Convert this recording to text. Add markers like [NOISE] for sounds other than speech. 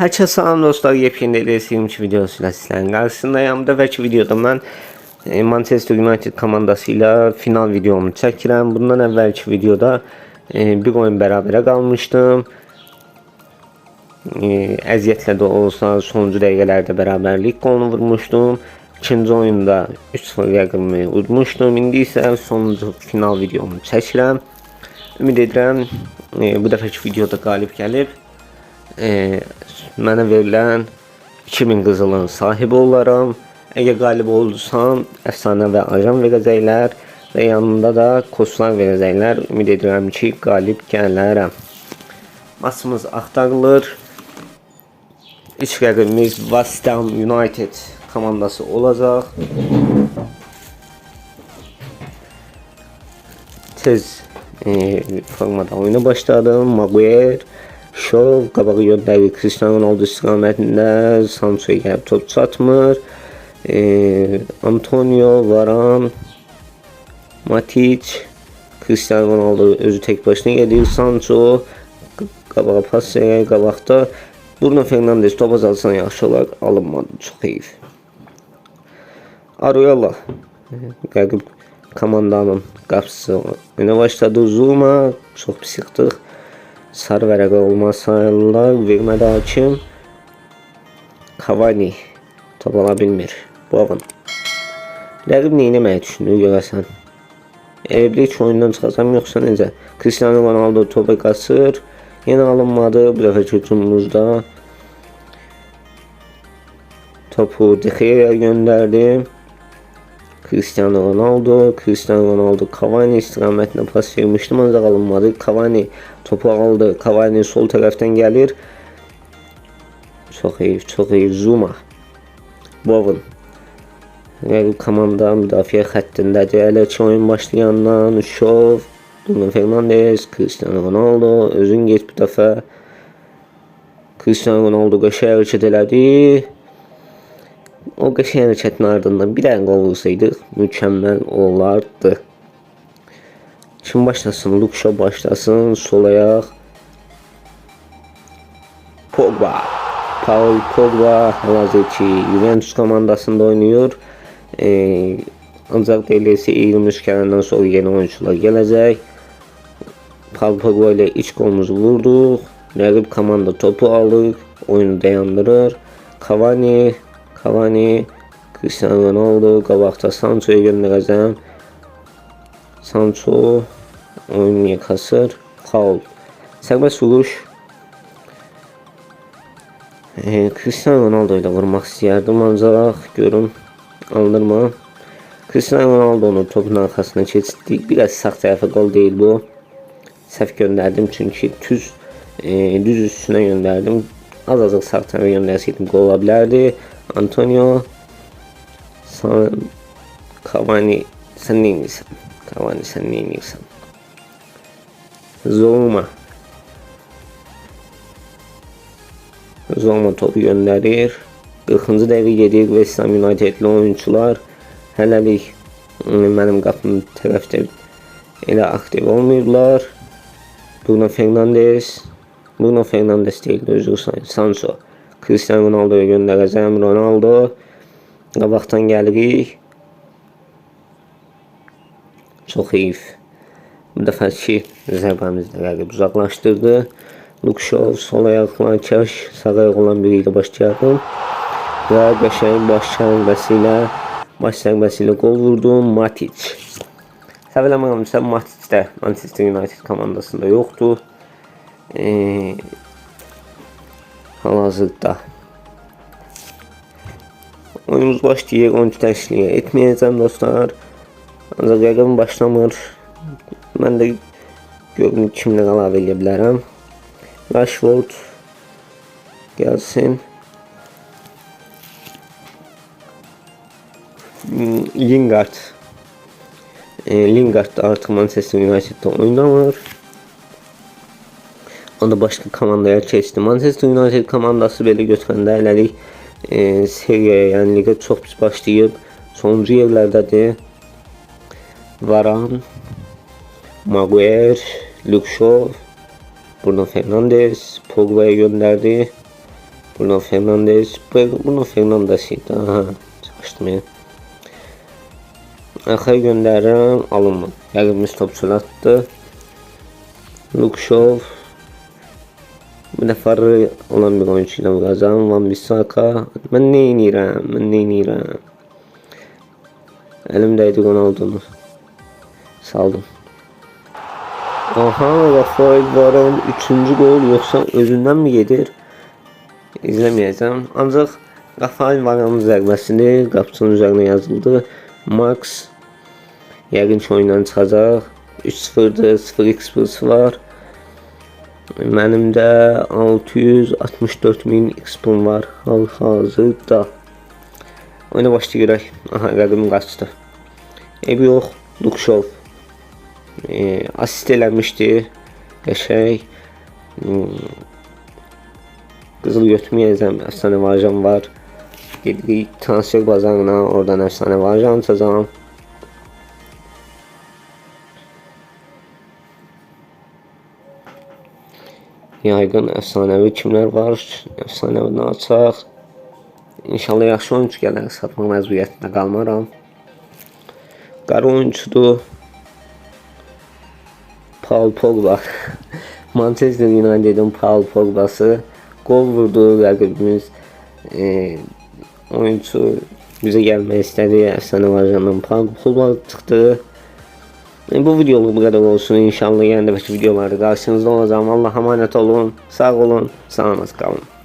Herkese salam dostlar, yepyeni DLS23 videosuyla sizlerin karşısındayım. Bu dəfəki videoda mən e, Manchester United komandasıyla final videomu çəkirəm. Bundan əvvəlki videoda e, bir oyun bərabərə qalmışdım. E, əziyyətlə də olsa sonuncu dəqiqələrdə bərabərlik qolunu vurmuşdum. İkinci oyunda 3-0 rəqəmi udmuşdum. İndi isə sonuncu final videomu çəkirəm. Ümid edirəm bu dəfəki videoda qalib gəlib e, mənə verilən 2000 qızılın sahibi olaram. Əgər qalib oldursam, əfsanə və ajan verəcəklər və yanında da koslar verəcəklər. Ümid edirəm ki, qalib gələrəm. Maçımız axtarılır. İlk rəqibimiz West Ham United komandası olacaq. Tez e, formada oyuna başladım. Maguire, Shaw qabağı göndərir. Cristiano Ronaldo istiqamətində Sancho'ya gəlib top çatmır. E, Antonio, Varan, Matic, Cristiano Ronaldo özü tek başına gelir. Sancho qabağa pas verir. Qabaqda Bruno Fernandes top azalsan yaxşı olar. Alınmadı. Çox heyif. Ariola rəqib komandanın qapısı önə başladı. Zuma çox pis yıxdıq. Sarı vərəqə olmasaylar vermədi hakim. Cavani top ala bilmir. Boğun. Rəqib nə etməyi düşünür görəsən? Ki oyundan çıxacam yoxsa necə? Cristiano Ronaldo topa qaçır. Yenə alınmadı. Bu dəfə hücumumuzda topu De Gea'ya gönderdi. Cristiano Ronaldo, Cristiano Ronaldo Cavani istikametine pas vermiştim ancak alınmadı. Cavani topu aldı. Cavani sol taraftan gelir. Çok iyi, çok iyi. Zuma. Bowen. Rəqib komanda müdafiə xəttindədir. Hələ ki oyun başlayandan Şov, Bruno Fernandes, Cristiano Ronaldo özün get bu dəfə. Cristiano Ronaldo qəşəng hərəkət elədi. O qəşəng hərəkətin ardından bir dənə qol vursaydı mükəmməl olardı. Kim başlasın? Luke başlasın. Sol ayaq. Pogba. Paul Pogba hal-hazırki Juventus komandasında oynuyor. Ee, ancaq DLS 23 kələndən sonra yeni oyuncular gələcək. Paul Pogba ilə iç qolumuzu vurduq. Rəqib komanda topu alır, oyunu dayandırır. Cavani, Cavani, Cristiano Ronaldo, qabaqda Sancho'ya göndərəcəm. Sancho oyunu yıkasır. Foul. Serbest vuruş. Ee, Cristiano Ronaldo ile vurmak istəyərdim ancaq görüm aldırma. Cristiano Ronaldo'nun topun arkasına keçirdik. Biraz sağ tərəfə gol değil bu. Səhv gönderdim çünkü düz e, düz üstüne gönderdim. Az azıq sağ tərəfə göndərsəydim gol ola bilərdi. Antonio San Cavani sen ne inirsən? Cavani sen ne inirsən? Zoma Zoma topu göndərir. 40-cı dəqiqə gedir West Ham Unitedli oyuncular hələlik mənim qapım tərəfdə elə aktiv olmayıblar. Bruno Fernandes Bruno Fernandes deyil, özür. Sancho Cristiano Ronaldo'ya göndərəcəm. Ronaldo qabaqdan gəlirik. Çox heyif. Bu dəfəki zərbəmizdə rəqib uzaqlaşdırdı. Shaw sol ayaqla kaş sağ ayaq olan biri ilə başlayalım. Və qəşəng baş zərbəsi ilə baş zərbəsi ilə qol vurdum. Matic. Səhv eləmirəmsə Matic də Manchester United komandasında yoxdur. Ee, hal-hazırda oyunumuz başlayır. Oyuncu dəyişikliyi etməyəcəm dostlar. Ancaq rəqəm başlamır. Mən də görüm kimlə əlavə edə bilərəm. Rashford gelsin. Hmm, Lingard. E, Lingard da artık Manchester United'da oynamır. O da başka komandaya keçdi. Manchester United komandası belə götürəndə hələlik e, seriyaya, yəni liqa çox pis başlayıb. Sonuncu yerlərdədir. Varan, Maguire, Shaw, Bruno Fernandes, Pogba'ya gönderdi. Bruno Fernandes. Bruno Fernandes idi. Aha, çalışdım ya. Axır göndərirəm, alınmadı. Rəqibimiz topçular atdı. Bu dəfə olan bir oyuncu ilə vuracağım. Van Bissaka. Mən nə edirəm? Mən nə edirəm? Əlimdəydi Ronaldo'nu. Saldım. Aha Rafael Varane 3. gol yoksa özünden mi gelir? İzlemeyeceğim. Ancak Rafael Varane'ın zərbəsini qapçının üzerine yazıldı. Max yəqin ki oyundan çıxacaq. 3-0'dır, 0x var. Mənim də 664 min XP var hal-hazırda. Oyuna başlayırıq. Aha rəqibim qaçdı. Ev yox, Lukşov. E, asist eləmişdi. Qəşəng. Hmm. Qızıl götürməyəcəm. Əfsanə varjan var. Gedirik transfer bazarına. Oradan əfsanə varjan açacağam. Yaygın əfsanəvi kimlər var? Əfsanəvini açaq. İnşallah yaxşı oyuncu gələr. Satmaq məcburiyyətində qalmaram. Qara oyuncudur. Paul Pogba. [LAUGHS] Manchester United'in Paul Pogba'sı gol vurdu rəqibimiz. E, oyuncu bizə gəlmək istədi. Əfsanə varjandan Paul Pogba çıxdı. Bu videoluk bu kadar olsun. İnşallah yeni de videolarda karşınızda olacağım. Allah'a emanet olun. Sağ olun. Sağ kalın.